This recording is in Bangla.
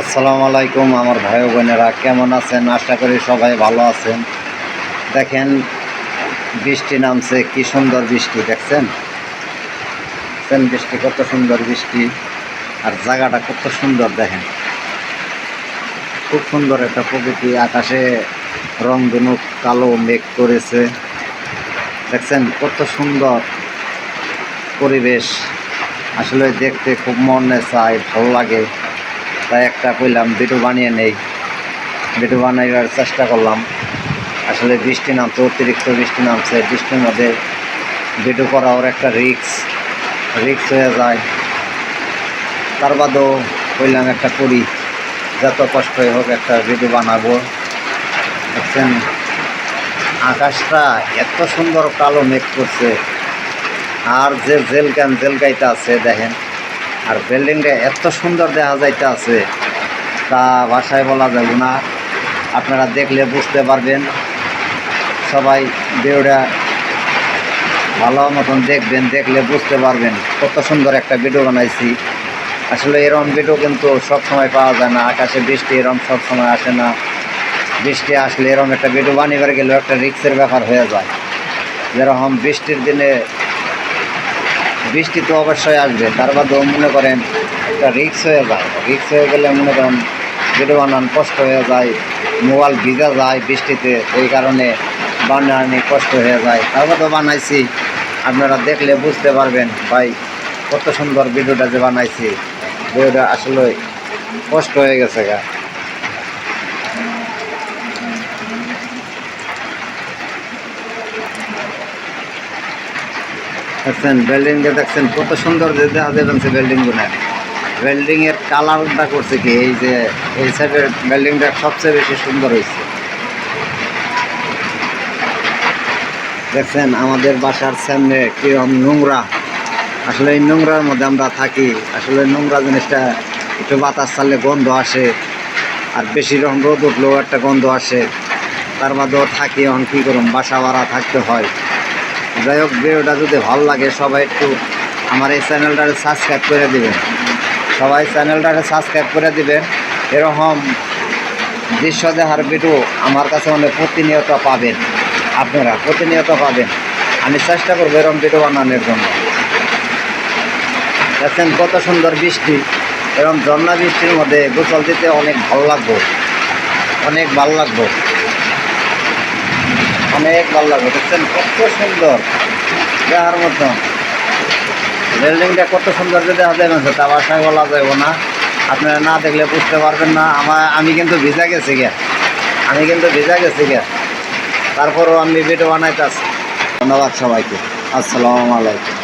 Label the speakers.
Speaker 1: আসসালামু আলাইকুম আমার ভাই বোনেরা, কেমন আছেন? আশা করি সবাই ভালো আছেন। দেখেন, বৃষ্টি নামছে, কি সুন্দর বৃষ্টি, দেখছেন? দেখছেন বৃষ্টি, কত সুন্দর বৃষ্টি, আর জায়গাটা কত সুন্দর, দেখেন। খুব সুন্দর একটা প্রকৃতি, আকাশে রং ধনুক, কালো মেঘ করেছে। দেখছেন, কত সুন্দর পরিবেশ। আসলে দেখতে খুব মনে চায়, ভালো লাগে। তাই একটা কইলাম, ভিডিও বানিয়ে নেই। ভিডিও বানাইবার চেষ্টা করলাম। আসলে বৃষ্টি নামছে, অতিরিক্ত বৃষ্টি নামছে। বৃষ্টির মধ্যে ভিডিও করা ওর একটা রিক্স রিক্স হয়ে যায়। তার বাদেও কইলাম একটা করি, যত কষ্টই হোক একটা ভিডিও বানাবো। দেখছেন, আকাশটা এত সুন্দর কালো মেঘ করছে। আর যে জেলকান জেলকাইতে আছে, দেখেন। আর বিল্ডিংটা এত সুন্দর দেখা যাইতে আছে তা ভাষায় বলা যাবে না। আপনারা দেখলে বুঝতে পারবেন। সবাই ভিডিওটা ভালো মতন দেখবেন, দেখলে বুঝতে পারবেন কত সুন্দর একটা ভিডিও বানাইছি। আসলে এরম ভিডিও কিন্তু সব সময় পাওয়া যায় না। আকাশে বৃষ্টি এরকম সব সময় আসে না। বৃষ্টি আসলে এরম একটা ভিডিও বানিবার গেলেও একটা রিক্সের ব্যাপার হয়ে যায়। যেরকম বৃষ্টির দিনে বৃষ্টি তো অবশ্যই আসবে। তার বাদেও মনে করেন একটা রিক্স হয়ে যায়। রিক্স হয়ে গেলে মনে করেন ভিডিও বানান কষ্ট হয়ে যায়, মোবাইল ভিজা যায় বৃষ্টিতে এই কারণে বানানি কষ্ট হয়ে যায়। তার বাদেও বানাইছি। আপনারা দেখলে বুঝতে পারবেন, ভাই, কত সুন্দর ভিডিওটা যে বানাইছি। ভিডিওটা আসলে কষ্ট হয়ে গেছে গা। দেখছেন, বিল্ডিংটা দেখছেন, কত সুন্দর যে যাবেন সে বিল্ডিংগুলো। বিল্ডিংয়ের কালারটা করছে কি, এই যে এই সাইডের বিল্ডিংটা সবচেয়ে বেশি সুন্দর হয়েছে। দেখছেন, আমাদের বাসার সামনে কীরকম নোংরা। আসলে এই নোংরার মধ্যে আমরা থাকি, আসলে নোংরা জিনিসটা একটু বাতাস চাললে গন্ধ আসে, আর বেশি রকম রোদ উঠলেও একটা গন্ধ আসে। তার মধ্যেও থাকি, এখন কী করুন বাসা ভাড়া থাকতে হয়। যাই হোক, ভিডিওটা যদি ভালো লাগে, সবাই একটু আমার এই চ্যানেলটাকে সাবস্ক্রাইব করে দিবেন। সবাই চ্যানেলটাকে সাবস্ক্রাইব করে দিবেন। এরকম দৃশ্য দেখার ভিডিও আমার কাছে মানে প্রতিনিয়ত পাবেন আপনারা, প্রতিনিয়ত পাবেন। আমি চেষ্টা করব এরকম ভিডিও বানানোর জন্য। দেখছেন কত সুন্দর বৃষ্টি, এরকম ঝর্ণা বৃষ্টির মধ্যে গোসল দিতে অনেক ভালো লাগবো। অনেক ভালো লাগবো। অনেক ভালো লাগবে দেখছেন? কত সুন্দর। দেখার মতন বিল্ডিংটা কত সুন্দর যে দেখা যায় না তা বাসায় বলা যাবে না। আপনারা না দেখলে বুঝতে পারবেন না। আমার, আমি কিন্তু ভিজা গেছি গে আমি কিন্তু ভিজা গেছি গে তারপরও আমি ভিডিও বানাইতে ধন্যবাদ সবাইকে। আসসালামু আলাইকুম।